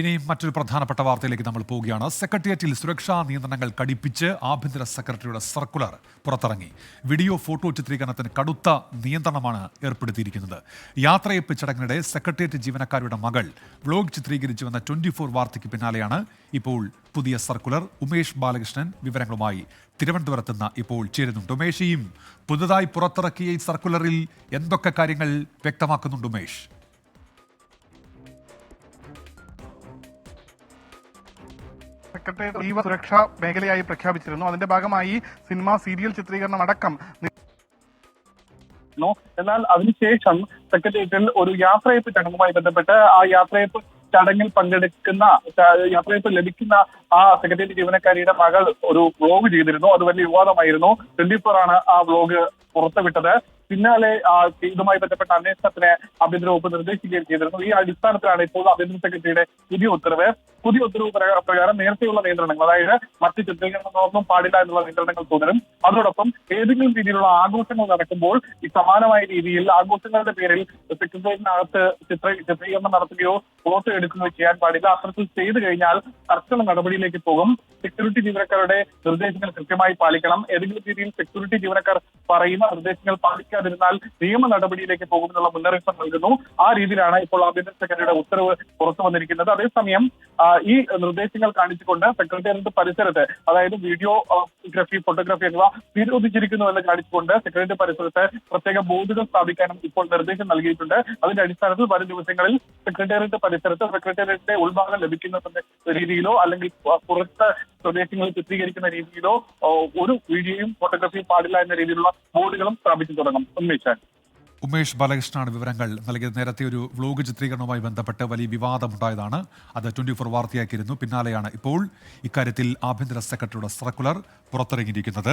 ഇനി മറ്റൊരു പ്രധാനപ്പെട്ട വാർത്തയിലേക്ക് നമ്മൾ പോവുകയാണ്. സെക്രട്ടേറിയറ്റിൽ സുരക്ഷാ നിയന്ത്രണങ്ങൾ കടിപ്പിച്ച് ആഭ്യന്തര സെക്രട്ടറിയുടെ സർക്കുലർ പുറത്തിറങ്ങി. വീഡിയോ ഫോട്ടോ ചിത്രീകരണത്തിന് കടുത്ത നിയന്ത്രണമാണ് ഏർപ്പെടുത്തിയിരിക്കുന്നത്. യാത്രയപ്പ് ചടങ്ങിനിടെ സെക്രട്ടേറിയറ്റ് ജീവനക്കാരുടെ മകൾ വ്ലോഗ് ചിത്രീകരിച്ചുവെന്ന ട്വന്റി ഫോർ വാർത്തയ്ക്ക് പിന്നാലെയാണ് ഇപ്പോൾ പുതിയ സർക്കുലർ. ഉമേഷ് ബാലകൃഷ്ണൻ വിവരങ്ങളുമായി തിരുവനന്തപുരത്ത് നിന്ന് ഇപ്പോൾ ചേരുന്നുണ്ട്. ഉമേഷ് പുതുതായി പുറത്തിറക്കിയ ഈ സർക്കുലറിൽ എന്തൊക്കെ കാര്യങ്ങൾ വ്യക്തമാക്കുന്നുണ്ട് ഉമേഷ്? സെക്രട്ടേറിയറ്റ് അതീവ സുരക്ഷാ മേഖലയായി പ്രഖ്യാപിച്ചിരുന്നു. അതിന്റെ ഭാഗമായി സിനിമ സീരിയൽ ചിത്രീകരണം അടക്കം ന്നു. എന്നാൽ അതിനുശേഷം സെക്രട്ടേറിയറ്റിൽ ഒരു യാത്രയപ്പ് ചടങ്ങുമായി ബന്ധപ്പെട്ട് ആ യാത്രയപ്പ് ചടങ്ങിൽ പങ്കെടുക്കുന്ന യാത്രയപ്പ് ലഭിക്കുന്ന ആ സെക്രട്ടേറിയറ്റ് ജീവനക്കാരിയുടെ മകൾ ഒരു വ്ലോഗ് ചെയ്തിരുന്നു. അത് വലിയ വിവാദമായിരുന്നു. ട്വന്റി ഫോർ ആണ് ആ വ്ലോഗ് പുറത്തുവിട്ടത്. പിന്നാലെ ഇതുമായി ബന്ധപ്പെട്ട അന്വേഷണത്തിന് ആഭ്യന്തര വകുപ്പ് നിർദ്ദേശിക്കുകയും ചെയ്തിരുന്നു. ഈ അടിസ്ഥാനത്തിലാണ് ഇപ്പോൾ ആഭ്യന്തര സെക്രട്ടറിയുടെ പുതിയ ഉത്തരവ്. പുതിയ ഉത്തരവ് പ്രകാ- പ്രകാരം നേരത്തെയുള്ള നിയന്ത്രണങ്ങൾ അതായത് മറ്റ് ചിത്രീകരണങ്ങളൊന്നും പാടില്ല എന്നുള്ള നിയന്ത്രണങ്ങൾ തുടരും. അതോടൊപ്പം ഏതെങ്കിലും രീതിയിലുള്ള ആഘോഷങ്ങൾ നടക്കുമ്പോൾ ഈ സമാനമായ രീതിയിൽ ആഘോഷങ്ങളുടെ പേരിൽ സെക്രട്ടേറിയറ്റിനകത്ത് ചിത്ര ചിത്രീകരണം നടത്തുകയോ ഫോട്ടോ എടുക്കുകയോ ചെയ്യാൻ പാടില്ല. അത്തരത്തിൽ ചെയ്തു കഴിഞ്ഞാൽ കർശന നടപടിയിലേക്ക് പോകും. സെക്യൂരിറ്റി ജീവനക്കാരുടെ നിർദ്ദേശങ്ങൾ കൃത്യമായി പാലിക്കണം. ഏതെങ്കിലും രീതിയിൽ സെക്യൂരിറ്റി ജീവനക്കാർ പറയുന്ന നിർദ്ദേശങ്ങൾ പാലിക്കാതിരുന്നാൽ നിയമ നടപടിയിലേക്ക് പോകുമെന്നുള്ള മുന്നറിയിപ്പ് നൽകുന്നു. ആ രീതിയിലാണ് ഇപ്പോൾ ആഭ്യന്തര സെക്രട്ടറിയുടെ ഉത്തരവ് പുറത്തു വന്നിരിക്കുന്നത്. അതേസമയം ഈ നിർദ്ദേശങ്ങൾ കാണിച്ചുകൊണ്ട് സെക്രട്ടേറിയറ്റ് പരിസരത്ത് അതായത് വീഡിയോ ഗ്രഫി ഫോട്ടോഗ്രാഫി എന്നിവ നിരോധിച്ചിരിക്കുന്നു എന്ന് കാണിച്ചുകൊണ്ട് സെക്രട്ടേറിയറ്റ് പരിസരത്ത് പ്രത്യേക ബോർഡുകൾ സ്ഥാപിക്കാനും ഇപ്പോൾ നിർദ്ദേശം നൽകിയിട്ടുണ്ട്. അതിന്റെ അടിസ്ഥാനത്തിൽ വരും ദിവസങ്ങളിൽ സെക്രട്ടേറിയറ്റ് പരിസരത്ത് സെക്രട്ടേറിയറ്റിന്റെ ഉൾഭാഗം ലഭിക്കുന്ന രീതിയിലോ അല്ലെങ്കിൽ പുറത്ത് പ്രദേശങ്ങളിൽ ചിത്രീകരിക്കുന്ന രീതിയിലോ ഒരു വീഡിയോയും ഫോട്ടോഗ്രാഫിയും പാടില്ല എന്ന രീതിയിലുള്ള ബോർഡുകളും സ്ഥാപിച്ചു തുടങ്ങും. ഉന്മേഷാൻ ഉമേഷ് ബാലകൃഷ്ണനാണ് വിവരങ്ങൾ നൽകിയത്. നേരത്തെ ഒരു വ്ലോഗ് ചിത്രീകരണവുമായി ബന്ധപ്പെട്ട് വലിയ വിവാദമുണ്ടായതാണ്. അത് ട്വന്റി ഫോർ വാർത്തയാക്കിയിരുന്നു. പിന്നാലെയാണ് ഇപ്പോൾ ഇക്കാര്യത്തിൽ ആഭ്യന്തര സെക്രട്ടറിയുടെ സർക്കുലർ പുറത്തിറങ്ങിയിരിക്കുന്നത്.